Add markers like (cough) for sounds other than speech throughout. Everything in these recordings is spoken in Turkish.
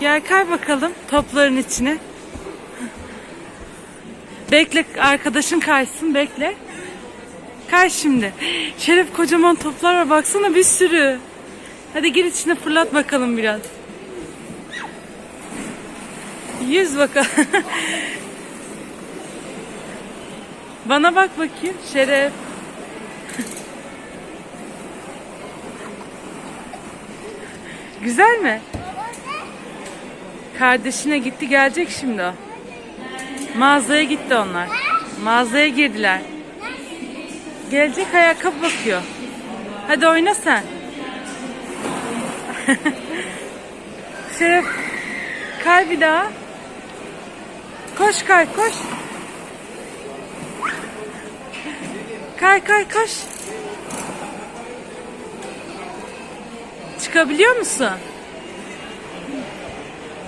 Gel kay bakalım topların içine. Bekle arkadaşın kaysın bekle. Kay şimdi. Şeref kocaman toplar var baksana bir sürü. Hadi gir içine fırlat bakalım biraz. Yüz bakalım. (laughs) Bana bak bakayım Şeref. Güzel mi? Kardeşine gitti gelecek şimdi o. Mağazaya gitti onlar. Mağazaya girdiler. Gelecek ayakkabı bakıyor. Hadi oyna sen. (laughs) Şeref kay bir daha. Koş kay koş. Kay kay koş. Çıkabiliyor musun?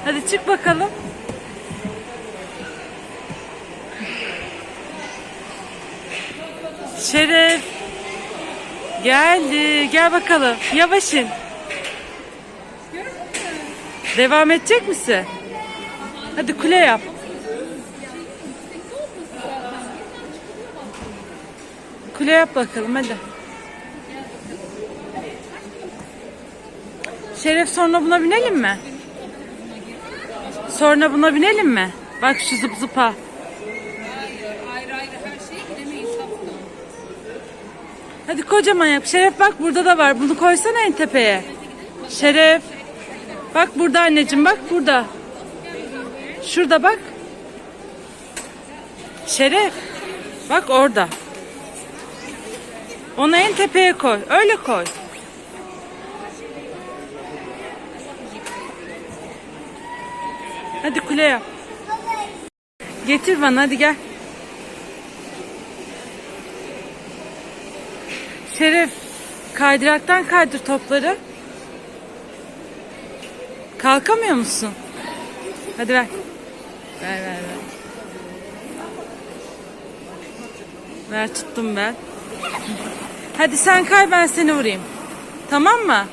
Hadi çık bakalım. Şeref. Geldi. Gel bakalım. Yavaş in. Devam edecek misin? Hadi kule yap. Kule yap bakalım hadi. Şeref sonra buna binelim mi? Sonra buna binelim mi? Bak şu zıp zıpa. Ayrı ayrı her şeye gidemeyiz. Hadi kocaman yap. Şeref bak burada da var. Bunu koysana en tepeye. Şeref. Bak burada anneciğim bak burada. Şurada bak. Şeref. Bak orada. Onu en tepeye koy. Öyle koy. Kule yap. Getir bana hadi gel. Şeref kaydıraktan kaydır topları. Kalkamıyor musun? Hadi ver. Ver ver ver. Ver tuttum ben. Hadi sen kay ben seni vurayım. Tamam mı?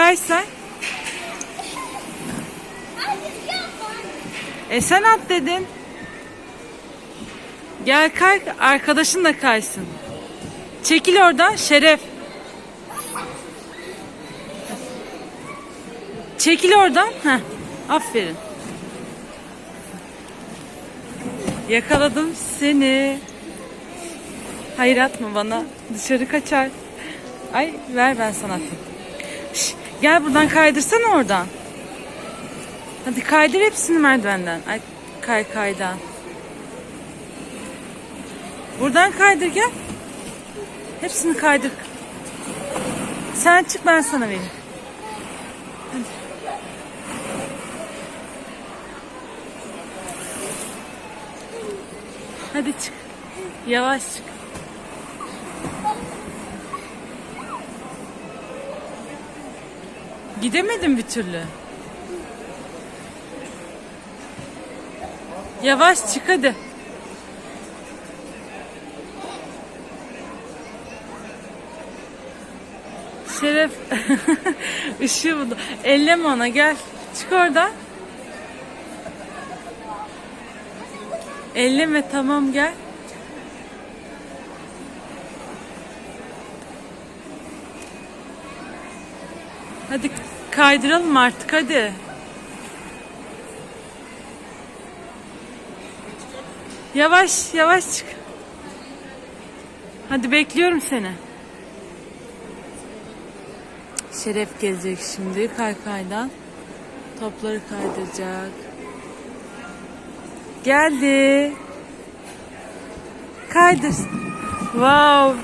Kay sen. E sen at dedin. Gel kay arkadaşın da kaysın. Çekil oradan Şeref. Çekil oradan. Heh, aferin. Yakaladım seni. Hayır atma bana. Dışarı kaçar. Ay ver ben sana atayım. Şş, gel buradan kaydırsana oradan. Hadi kaydır hepsini merdivenden. Ay kay kaydan. Buradan kaydır gel. Hepsini kaydır. Sen çık ben sana vereyim. Hadi. Hadi çık. Yavaş çık. Gidemedim bir türlü. Yavaş çık hadi. Şeref (laughs) ışığı buldu. Elleme ona gel. Çık oradan. Elleme tamam gel. Hadi kaydıralım artık hadi. Yavaş yavaş çık. Hadi bekliyorum seni. Şeref gelecek şimdi kaykaydan. Topları kaydıracak. Geldi. Kaydır. Wow.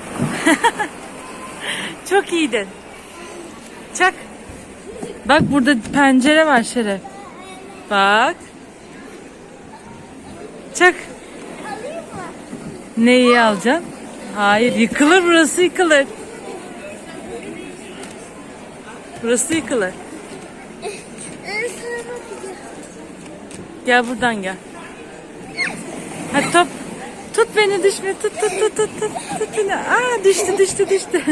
(laughs) Çok iyiydin. Çak. Bak burada pencere var Şeref. Bak. Çak. Neyi alacaksın? Hayır yıkılır burası yıkılır. Burası yıkılır. Gel buradan gel. Hadi top Tut beni düşme. Tut tut tut tut tut. tut. Aa düştü düştü düştü.